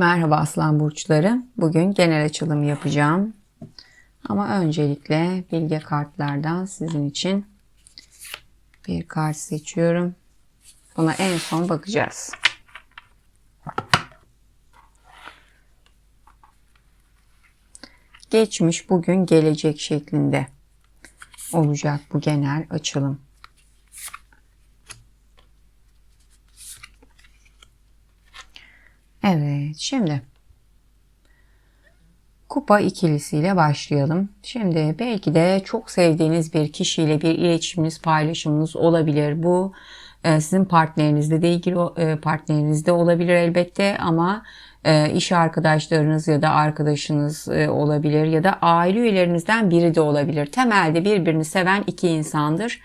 Merhaba Aslan Burçları. Bugün genel açılım yapacağım. Ama öncelikle bilge kartlardan sizin için bir kart seçiyorum. Buna en son bakacağız. Geçmiş, bugün, gelecek şeklinde olacak bu genel açılım. Evet, şimdi kupa ikilisiyle başlayalım. Şimdi belki de çok sevdiğiniz bir kişiyle bir iletişiminiz, paylaşımınız olabilir. Bu e, sizin partnerinizle de ilgili e, partnerinizde olabilir elbette ama e, iş arkadaşlarınız ya da arkadaşınız olabilir ya da aile üyelerinizden biri de olabilir. Temelde birbirini seven iki insandır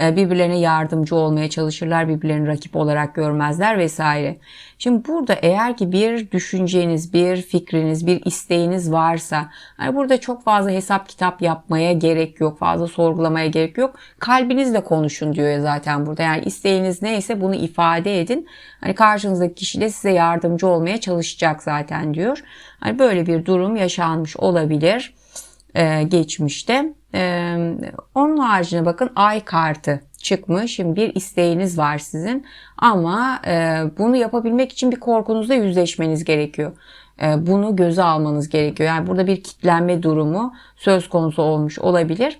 birbirlerine yardımcı olmaya çalışırlar, birbirlerini rakip olarak görmezler vesaire. Şimdi burada eğer ki bir düşünceniz, bir fikriniz, bir isteğiniz varsa hani burada çok fazla hesap kitap yapmaya gerek yok, fazla sorgulamaya gerek yok. Kalbinizle konuşun diyor ya zaten burada. Yani isteğiniz neyse bunu ifade edin. Hani karşınızdaki kişi de size yardımcı olmaya çalışacak zaten diyor. Hani böyle bir durum yaşanmış olabilir e, geçmişte. E, onun haricinde bakın ay kartı çıkmış. Şimdi bir isteğiniz var sizin ama e, bunu yapabilmek için bir korkunuzla yüzleşmeniz gerekiyor. E, bunu göze almanız gerekiyor. Yani burada bir kitlenme durumu söz konusu olmuş olabilir.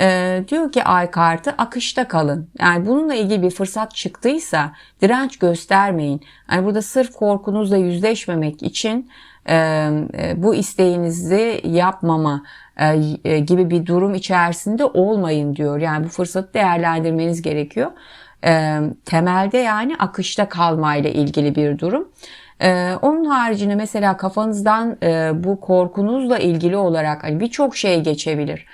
E, diyor ki ay kartı akışta kalın. Yani bununla ilgili bir fırsat çıktıysa direnç göstermeyin. Yani burada sırf korkunuzla yüzleşmemek için e, e, bu isteğinizi yapmama e, e, gibi bir durum içerisinde olmayın diyor. Yani bu fırsatı değerlendirmeniz gerekiyor. E, temelde yani akışta kalmayla ilgili bir durum. Onun haricinde mesela kafanızdan bu korkunuzla ilgili olarak hani birçok şey geçebilir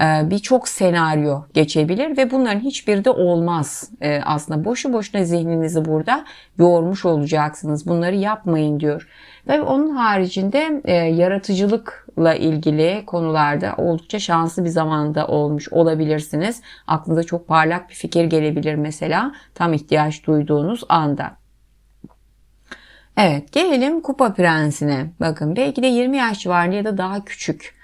birçok senaryo geçebilir ve bunların hiçbiri de olmaz. Aslında boşu boşuna zihninizi burada yormuş olacaksınız. Bunları yapmayın diyor. Tabii onun haricinde e, yaratıcılıkla ilgili konularda oldukça şanslı bir zamanda olmuş olabilirsiniz. Aklınıza çok parlak bir fikir gelebilir mesela tam ihtiyaç duyduğunuz anda. Evet gelelim kupa prensine. Bakın belki de 20 yaş civarında ya da daha küçük e,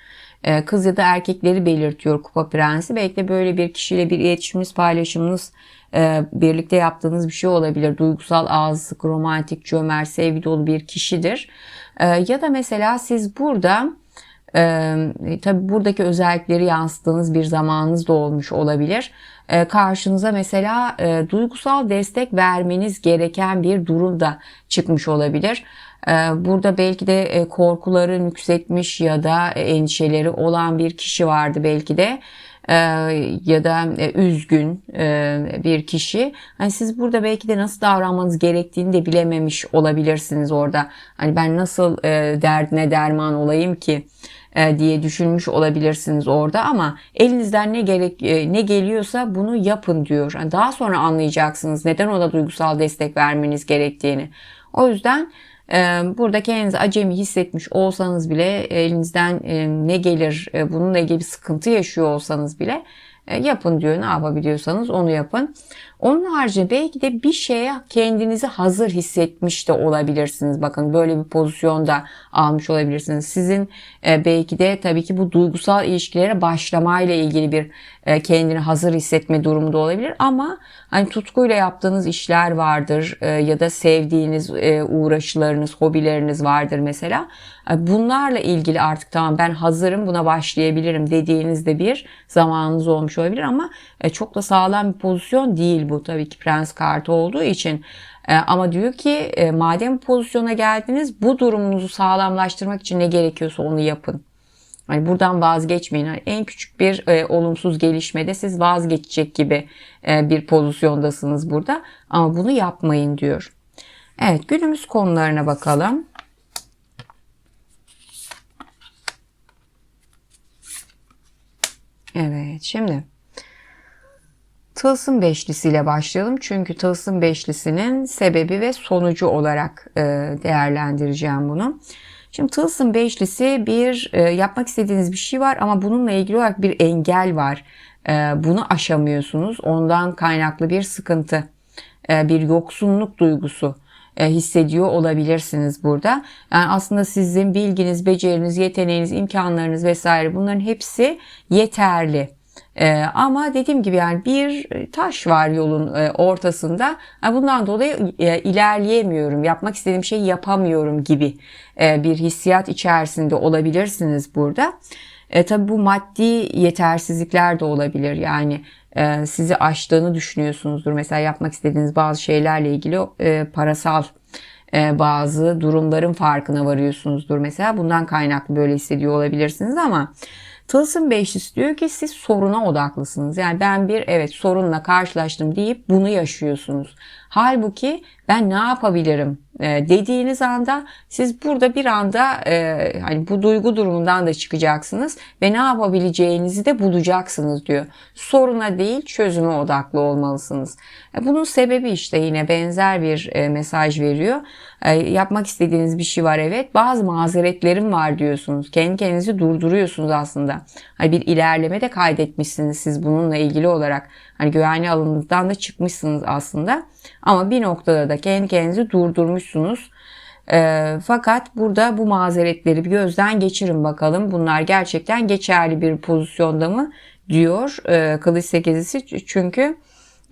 kız ya da erkekleri belirtiyor kupa prensi. Belki de böyle bir kişiyle bir iletişiminiz, paylaşımınız, e, birlikte yaptığınız bir şey olabilir. Duygusal, ağzı sık, romantik, cömert, sevgi dolu bir kişidir. E, ya da mesela siz burada e, tabi buradaki özellikleri yansıttığınız bir zamanınız da olmuş olabilir. E, karşınıza mesela e, duygusal destek vermeniz gereken bir durum da çıkmış olabilir. E, burada belki de e, korkuları yükseltmiş ya da endişeleri olan bir kişi vardı belki de e, ya da e, üzgün e, bir kişi. Hani siz burada belki de nasıl davranmanız gerektiğini de bilememiş olabilirsiniz orada. Hani ben nasıl e, derdine derman olayım ki e, diye düşünmüş olabilirsiniz orada ama elinizden ne gerek e, ne geliyorsa bunu yapın diyor. Yani daha sonra anlayacaksınız neden ona duygusal destek vermeniz gerektiğini. O yüzden Burada kendinizi acemi hissetmiş olsanız bile elinizden ne gelir bununla ilgili bir sıkıntı yaşıyor olsanız bile yapın diyor ne yapabiliyorsanız onu yapın. Onun haricinde belki de bir şeye kendinizi hazır hissetmiş de olabilirsiniz. Bakın böyle bir pozisyonda almış olabilirsiniz. Sizin e, belki de tabii ki bu duygusal ilişkilere başlamayla ilgili bir e, kendini hazır hissetme durumu da olabilir. Ama hani tutkuyla yaptığınız işler vardır e, ya da sevdiğiniz uğraşlarınız, hobileriniz vardır mesela. Bunlarla ilgili artık tamam ben hazırım buna başlayabilirim dediğinizde bir zamanınız olmuş olabilir ama çok da sağlam bir pozisyon değil bu tabii ki prens kartı olduğu için. E, ama diyor ki e, madem pozisyona geldiniz bu durumunuzu sağlamlaştırmak için ne gerekiyorsa onu yapın. Hani buradan vazgeçmeyin. Yani en küçük bir e, olumsuz gelişmede siz vazgeçecek gibi e, bir pozisyondasınız burada. Ama bunu yapmayın diyor. Evet günümüz konularına bakalım. Evet şimdi Tılsım beşlisiyle başlayalım. Çünkü tılsım beşlisinin sebebi ve sonucu olarak e, değerlendireceğim bunu. Şimdi tılsım beşlisi bir e, yapmak istediğiniz bir şey var ama bununla ilgili olarak bir engel var. E, bunu aşamıyorsunuz. Ondan kaynaklı bir sıkıntı, bir yoksunluk duygusu hissediyor olabilirsiniz burada. Yani aslında sizin bilginiz, beceriniz, yeteneğiniz, imkanlarınız vesaire bunların hepsi yeterli. Ee, ama dediğim gibi yani bir taş var yolun e, ortasında. Yani bundan dolayı e, ilerleyemiyorum, yapmak istediğim şeyi yapamıyorum gibi e, bir hissiyat içerisinde olabilirsiniz burada. E, tabii bu maddi yetersizlikler de olabilir. Yani e, sizi aştığını düşünüyorsunuzdur. Mesela yapmak istediğiniz bazı şeylerle ilgili e, parasal e, bazı durumların farkına varıyorsunuzdur. Mesela bundan kaynaklı böyle hissediyor olabilirsiniz ama Tılsım Beşlisi diyor ki siz soruna odaklısınız. Yani ben bir evet sorunla karşılaştım deyip bunu yaşıyorsunuz. Halbuki ben ne yapabilirim e, dediğiniz anda siz burada bir anda e, hani bu duygu durumundan da çıkacaksınız ve ne yapabileceğinizi de bulacaksınız diyor. Soruna değil çözüme odaklı olmalısınız. E, bunun sebebi işte yine benzer bir mesaj veriyor. Yapmak istediğiniz bir şey var evet. Bazı mazeretlerim var diyorsunuz. Kendi kendinizi durduruyorsunuz aslında. Hani bir ilerleme de kaydetmişsiniz siz bununla ilgili olarak. Hani güvenli alanınızdan da çıkmışsınız aslında. Ama bir noktada da kendi kendinizi durdurmuşsunuz. E, fakat burada bu mazeretleri bir gözden geçirin bakalım. Bunlar gerçekten geçerli bir pozisyonda mı diyor e, kılıç sekizisi. Çünkü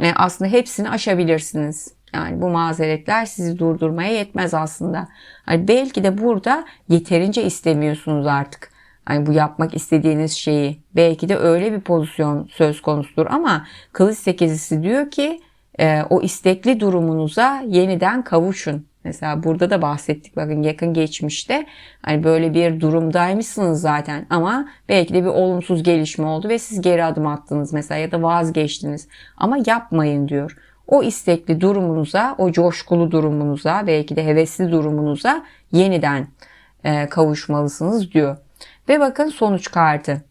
e, aslında hepsini aşabilirsiniz. Yani bu mazeretler sizi durdurmaya yetmez aslında. Hani belki de burada yeterince istemiyorsunuz artık. Hani bu yapmak istediğiniz şeyi. Belki de öyle bir pozisyon söz konusudur ama kılıç sekizisi diyor ki e, o istekli durumunuza yeniden kavuşun. Mesela burada da bahsettik bakın yakın geçmişte hani böyle bir durumdaymışsınız zaten ama belki de bir olumsuz gelişme oldu ve siz geri adım attınız mesela ya da vazgeçtiniz ama yapmayın diyor. O istekli durumunuza, o coşkulu durumunuza, belki de hevesli durumunuza yeniden e, kavuşmalısınız diyor. Ve bakın sonuç kartı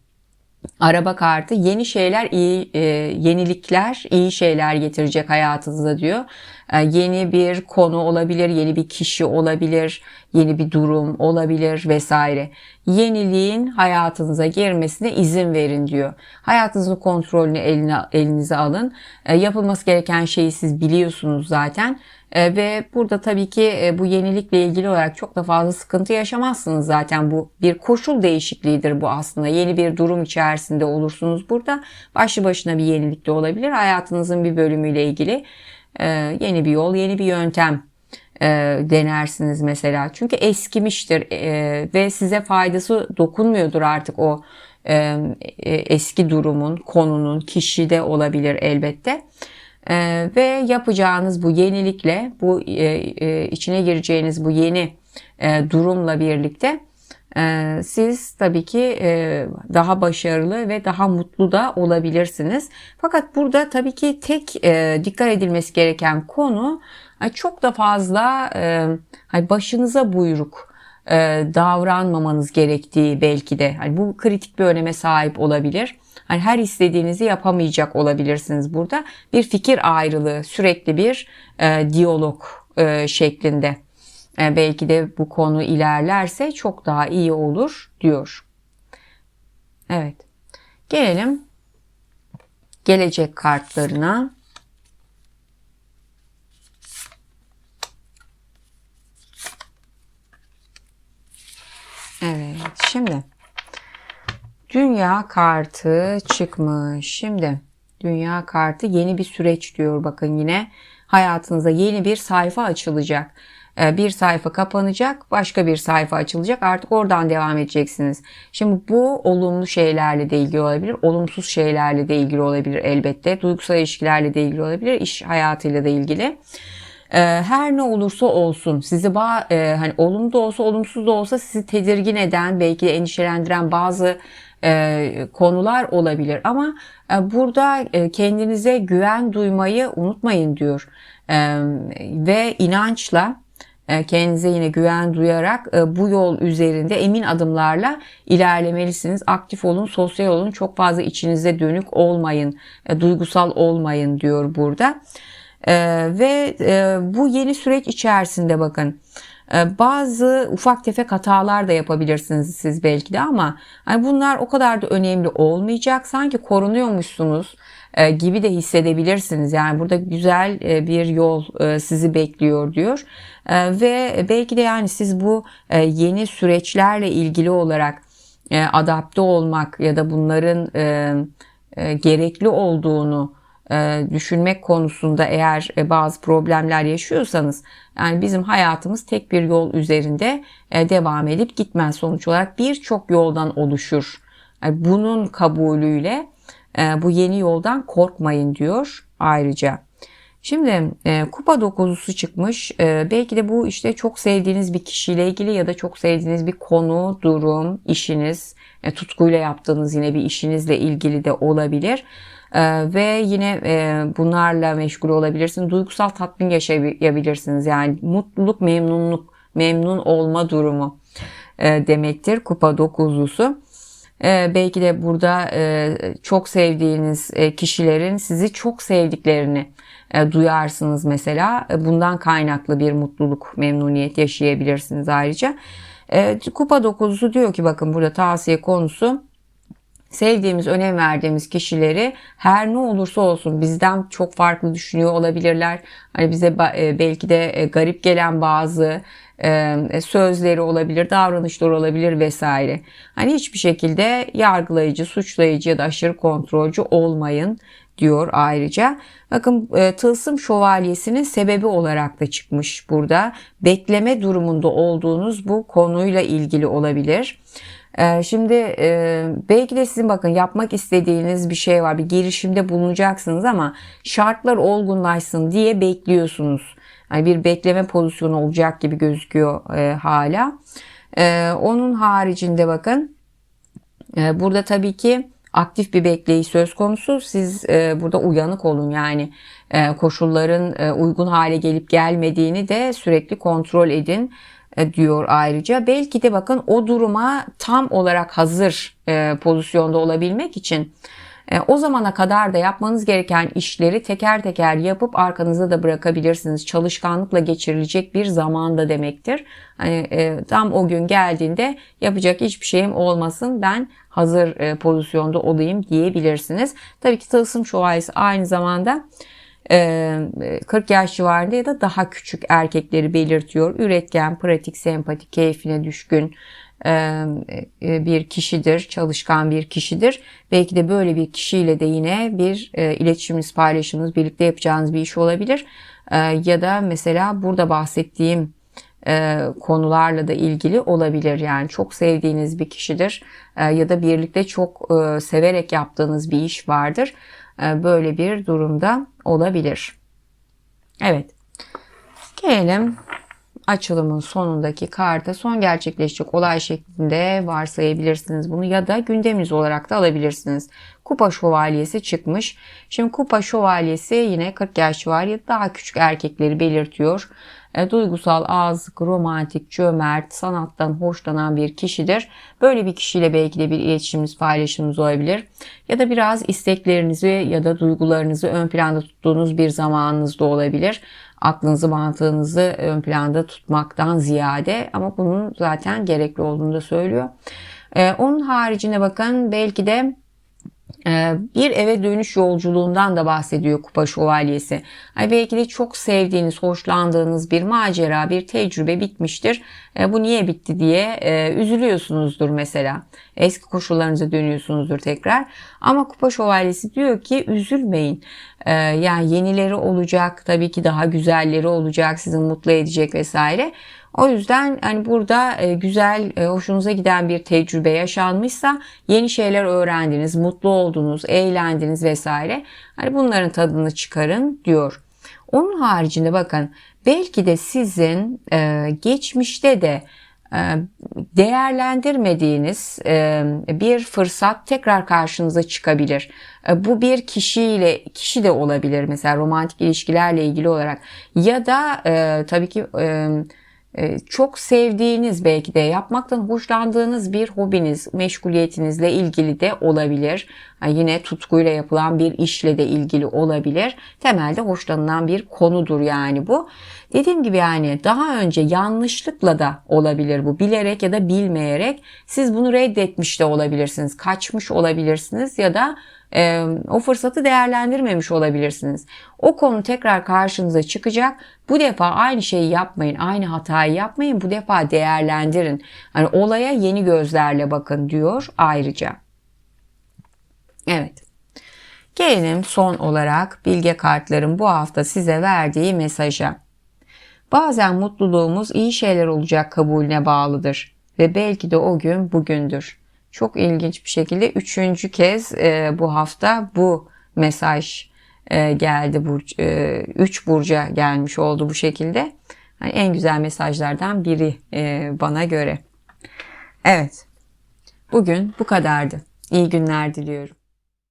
araba kartı yeni şeyler iyi e, yenilikler iyi şeyler getirecek hayatınıza diyor. E, yeni bir konu olabilir, yeni bir kişi olabilir, yeni bir durum olabilir vesaire. Yeniliğin hayatınıza girmesine izin verin diyor. Hayatınızın kontrolünü eline, elinize alın. E, yapılması gereken şeyi siz biliyorsunuz zaten. E, ve burada tabii ki e, bu yenilikle ilgili olarak çok da fazla sıkıntı yaşamazsınız zaten. Bu bir koşul değişikliğidir bu aslında. Yeni bir durum içerisinde olursunuz burada. Başlı başına bir yenilik de olabilir. Hayatınızın bir bölümüyle ilgili e, yeni bir yol, yeni bir yöntem e, denersiniz mesela. Çünkü eskimiştir e, ve size faydası dokunmuyordur artık o e, eski durumun, konunun, kişi de olabilir elbette. Ee, ve yapacağınız bu yenilikle, bu içine gireceğiniz bu yeni durumla birlikte siz tabii ki e, daha başarılı ve daha mutlu da olabilirsiniz. Fakat burada tabii ki tek e, dikkat edilmesi gereken konu çok da fazla e, başınıza buyruk davranmamanız gerektiği belki de. Hani bu kritik bir öneme sahip olabilir. Hani her istediğinizi yapamayacak olabilirsiniz burada. Bir fikir ayrılığı, sürekli bir e, diyalog e, şeklinde. E, belki de bu konu ilerlerse çok daha iyi olur diyor. Evet. Gelelim gelecek kartlarına. Evet, şimdi Dünya kartı çıkmış. Şimdi dünya kartı yeni bir süreç diyor bakın yine. Hayatınıza yeni bir sayfa açılacak. Ee, bir sayfa kapanacak, başka bir sayfa açılacak. Artık oradan devam edeceksiniz. Şimdi bu olumlu şeylerle de ilgili olabilir, olumsuz şeylerle de ilgili olabilir elbette. Duygusal ilişkilerle de ilgili olabilir, iş hayatıyla da ilgili. Ee, her ne olursa olsun sizi ba e, hani olumlu da olsa olumsuz da olsa sizi tedirgin eden belki de endişelendiren bazı e, konular olabilir ama e, burada e, kendinize güven duymayı unutmayın diyor e, ve inançla kendinize yine güven duyarak e, bu yol üzerinde emin adımlarla ilerlemelisiniz. Aktif olun, sosyal olun, çok fazla içinize dönük olmayın, e, duygusal olmayın diyor burada. Ve bu yeni süreç içerisinde bakın E, bazı ufak tefek hatalar da yapabilirsiniz siz belki de ama hani bunlar o kadar da önemli olmayacak. Sanki korunuyormuşsunuz e, gibi de hissedebilirsiniz. Yani burada güzel e, bir yol e, sizi bekliyor diyor. Ve belki de yani siz bu yeni süreçlerle ilgili olarak adapte olmak ya da bunların gerekli olduğunu düşünmek konusunda eğer bazı problemler yaşıyorsanız yani bizim hayatımız tek bir yol üzerinde devam edip gitmez sonuç olarak birçok yoldan oluşur. Bunun kabulüyle e, bu yeni yoldan korkmayın diyor ayrıca. Şimdi e, kupa dokuzusu çıkmış. E, belki de bu işte çok sevdiğiniz bir kişiyle ilgili ya da çok sevdiğiniz bir konu, durum, işiniz, e, tutkuyla yaptığınız yine bir işinizle ilgili de olabilir. E, ve yine e, bunlarla meşgul olabilirsiniz. Duygusal tatmin yaşayabilirsiniz. Yani mutluluk, memnunluk, memnun olma durumu e, demektir kupa dokuzlusu. Ee, belki de burada e, çok sevdiğiniz e, kişilerin sizi çok sevdiklerini e, duyarsınız mesela. E, bundan kaynaklı bir mutluluk, memnuniyet yaşayabilirsiniz ayrıca. E, kupa dokuzusu diyor ki bakın burada tavsiye konusu sevdiğimiz, önem verdiğimiz kişileri her ne olursa olsun bizden çok farklı düşünüyor olabilirler. Hani bize e, belki de e, garip gelen bazı e, sözleri olabilir, davranışları olabilir vesaire. Hani hiçbir şekilde yargılayıcı, suçlayıcı ya da aşırı kontrolcü olmayın diyor ayrıca. Bakın tılsım şövalyesinin sebebi olarak da çıkmış burada. Bekleme durumunda olduğunuz bu konuyla ilgili olabilir. E, şimdi e, belki de sizin bakın yapmak istediğiniz bir şey var. Bir girişimde bulunacaksınız ama şartlar olgunlaşsın diye bekliyorsunuz. Yani bir bekleme pozisyonu olacak gibi gözüküyor e, hala. E, onun haricinde bakın e, burada tabii ki aktif bir bekleyiş söz konusu. Siz burada uyanık olun yani koşulların uygun hale gelip gelmediğini de sürekli kontrol edin diyor ayrıca. Belki de bakın o duruma tam olarak hazır e, pozisyonda olabilmek için e, o zamana kadar da yapmanız gereken işleri teker teker yapıp arkanıza da bırakabilirsiniz. Çalışkanlıkla geçirilecek bir zamanda demektir. Hani e, tam o gün geldiğinde yapacak hiçbir şeyim olmasın ben hazır pozisyonda olayım diyebilirsiniz. Tabii ki tılsım şövalyesi aynı zamanda 40 yaş civarında ya da daha küçük erkekleri belirtiyor. Üretken, pratik, sempatik, keyfine düşkün, e, bir kişidir, çalışkan bir kişidir. Belki de böyle bir kişiyle de yine bir e, iletişiminiz, paylaşımınız, birlikte yapacağınız bir iş olabilir. Ya da mesela burada bahsettiğim konularla da ilgili olabilir. Yani çok sevdiğiniz bir kişidir ya da birlikte çok severek yaptığınız bir iş vardır. Böyle bir durumda olabilir. Evet. Gelelim açılımın sonundaki karta son gerçekleşecek olay şeklinde varsayabilirsiniz bunu ya da gündeminiz olarak da alabilirsiniz. Kupa şövalyesi çıkmış. Şimdi kupa şövalyesi yine 40 yaş var ya daha küçük erkekleri belirtiyor. E, duygusal, azık, romantik, cömert, sanattan hoşlanan bir kişidir. Böyle bir kişiyle belki de bir iletişimimiz, paylaşımımız olabilir. Ya da biraz isteklerinizi ya da duygularınızı ön planda tuttuğunuz bir zamanınız da olabilir aklınızı mantığınızı ön planda tutmaktan ziyade ama bunun zaten gerekli olduğunu da söylüyor. Ee, onun haricinde bakın belki de bir eve dönüş yolculuğundan da bahsediyor Kupa Şövalyesi. Yani belki de çok sevdiğiniz, hoşlandığınız bir macera, bir tecrübe bitmiştir. Ee, bu niye bitti diye e, üzülüyorsunuzdur mesela. Eski koşullarınıza dönüyorsunuzdur tekrar. Ama Kupa Şövalyesi diyor ki üzülmeyin. Ee, yani yenileri olacak, tabii ki daha güzelleri olacak, sizi mutlu edecek vesaire. O yüzden hani burada e, güzel, e, hoşunuza giden bir tecrübe yaşanmışsa yeni şeyler öğrendiniz, mutlu oldunuz, eğlendiniz vesaire. Hani bunların tadını çıkarın diyor. Onun haricinde bakın belki de sizin e, geçmişte de değerlendirmediğiniz bir fırsat tekrar karşınıza çıkabilir. Bu bir kişiyle kişi de olabilir mesela romantik ilişkilerle ilgili olarak ya da tabii ki çok sevdiğiniz belki de yapmaktan hoşlandığınız bir hobiniz, meşguliyetinizle ilgili de olabilir. Yine tutkuyla yapılan bir işle de ilgili olabilir. Temelde hoşlanılan bir konudur yani bu. Dediğim gibi yani daha önce yanlışlıkla da olabilir bu. Bilerek ya da bilmeyerek siz bunu reddetmiş de olabilirsiniz. Kaçmış olabilirsiniz ya da e, o fırsatı değerlendirmemiş olabilirsiniz. O konu tekrar karşınıza çıkacak. Bu defa aynı şeyi yapmayın, aynı hatayı yapmayın. Bu defa değerlendirin. Hani olaya yeni gözlerle bakın diyor ayrıca. Evet. Gelelim son olarak bilge kartların bu hafta size verdiği mesaja. Bazen mutluluğumuz iyi şeyler olacak kabulüne bağlıdır ve belki de o gün bugündür. Çok ilginç bir şekilde üçüncü kez e, bu hafta bu mesaj e, geldi. Burç, e, üç burca gelmiş oldu bu şekilde. Yani en güzel mesajlardan biri e, bana göre. Evet. Bugün bu kadardı. İyi günler diliyorum.